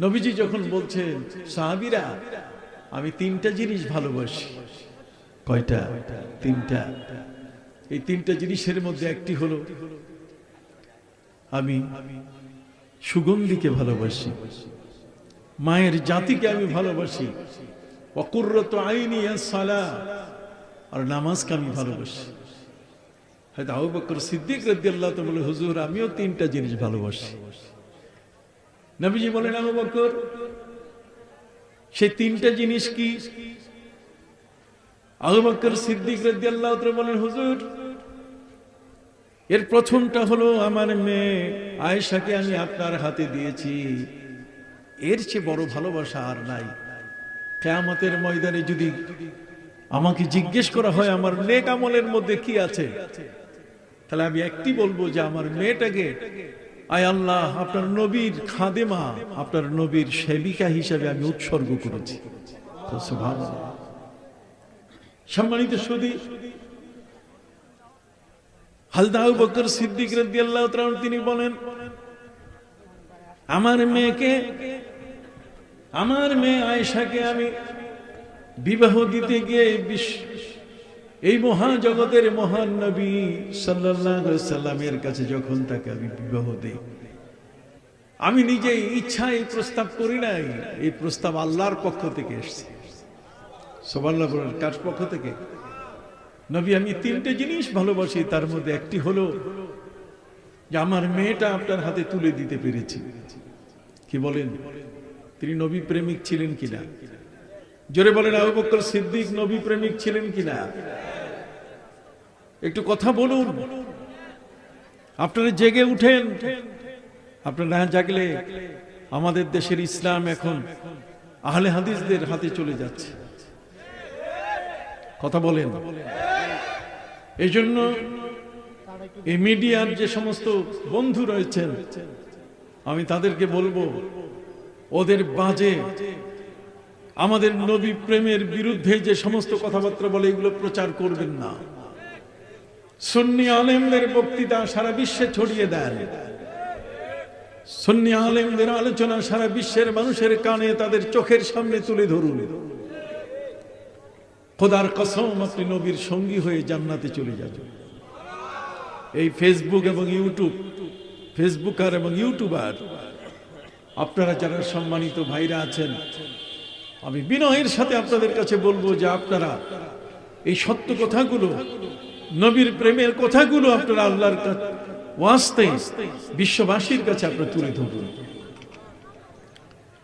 নবীজি যখন বলছেন, সাহাবিরা, আমি তিনটা জিনিস ভালোবাসি। কয়টা? তিনটা। এই তিনটা জিনিসের মধ্যে একটি হলো, আমি সুগন্ধিকে ভালোবাসি, মায়ের জাতিকে আমি ভালোবাসি, অকুর্রত আইনি সালা, আর নামাজকে আমি ভালোবাসি। হয়তো আবু বকর সিদ্দিক রাদিয়াল্লাহু তাআলা বলে, হুজুর, আমিও তিনটা জিনিস ভালোবাসি। নবীজি বলেন, আবু বকর সেই তিনটা জিনিস কি? আবু বকর সিদ্দিক তাআলা বলেন, হুজুর, এর প্রথমটা হলো আমার মেয়ে আয়েশাকে আমি আপনার হাতে দিয়েছি। এর চেয়ে বড় ভালোবাসা আর নাই। কেয়ামতের ময়দানে যদি আমাকে জিজ্ঞেস করা হয়, আমার নেক আমলের মধ্যে কি আছে? তাহলে আমি একটি বলব যে, আমার মেয়েটাকে আয় আল্লাহ, আপনার নবীর খাদেমা, আপনার নবীর সেবিকা হিসাবে আমি উৎসর্গ করেছি। সম্মানিত সুদী হালদাউ বকর সিদ্দিক তিনি বলেন, আমার মেয়েকে, আমার মেয়ে আয়েশাকে আমি বিবাহ দিতে গিয়ে এই মহাজগতের মহান নবী সাল্লামের কাছে যখন তাকে আমি বিবাহ দেই, আমি নিজে ইচ্ছা এই প্রস্তাব করি নাই, এই প্রস্তাব আল্লাহর পক্ষ থেকে এসেছে। সোবাল্লাহ কার পক্ষ থেকে? নবী, আমি তিনটে জিনিস ভালোবাসি, তার মধ্যে একটি হলো যে আমার মেয়েটা আপনার হাতে তুলে দিতে পেরেছি। কি বলেন? তিনি নবী প্রেমিক ছিলেন কিনা? জোরে বলেন, আবু বকর সিদ্দিক নবী প্রেমিক ছিলেন কিনা? একটু কথা বলুন। আপনারা জেগে উঠেন। আপনারা না জাগলে আমাদের দেশের ইসলাম এখন আহলে হাদিসদের হাতে চলে যাচ্ছে। কথা বলেন। এই জন্য এই মিডিয়ার যে সমস্ত বন্ধু রয়েছেন, আমি তাদেরকে বলব, ওদের বাজে, আমাদের নবী প্রেমের বিরুদ্ধে যে সমস্ত কথাবার্তা বলে, এগুলো প্রচার করবেন না। সুন্নি আলেমদের বক্তৃতা সারা বিশ্বে ছড়িয়ে দেন। সুন্নি আলেমদের আলোচনা সারা বিশ্বের মানুষের কানে তাদের চোখের সামনে তুলে ধরুন। খোদার কসম, আপনি নবীর সঙ্গী হয়ে জান্নাতে চলে যাবেন এই ফেসবুক এবং ইউটিউব ফেসবুকার এবং ইউটিউবার আপনারা যারা সম্মানিত ভাইরা আছেন, আমি বিনয়ের সাথে আপনাদের কাছে বলব যে আপনারা এই সত্য কথাগুলো নবীর প্রেমের কথাগুলো আপনারা আল্লাহর কাছে ওয়াস্তে বিশ্ববাসীর কাছে আপনারা তুলে ধরুন।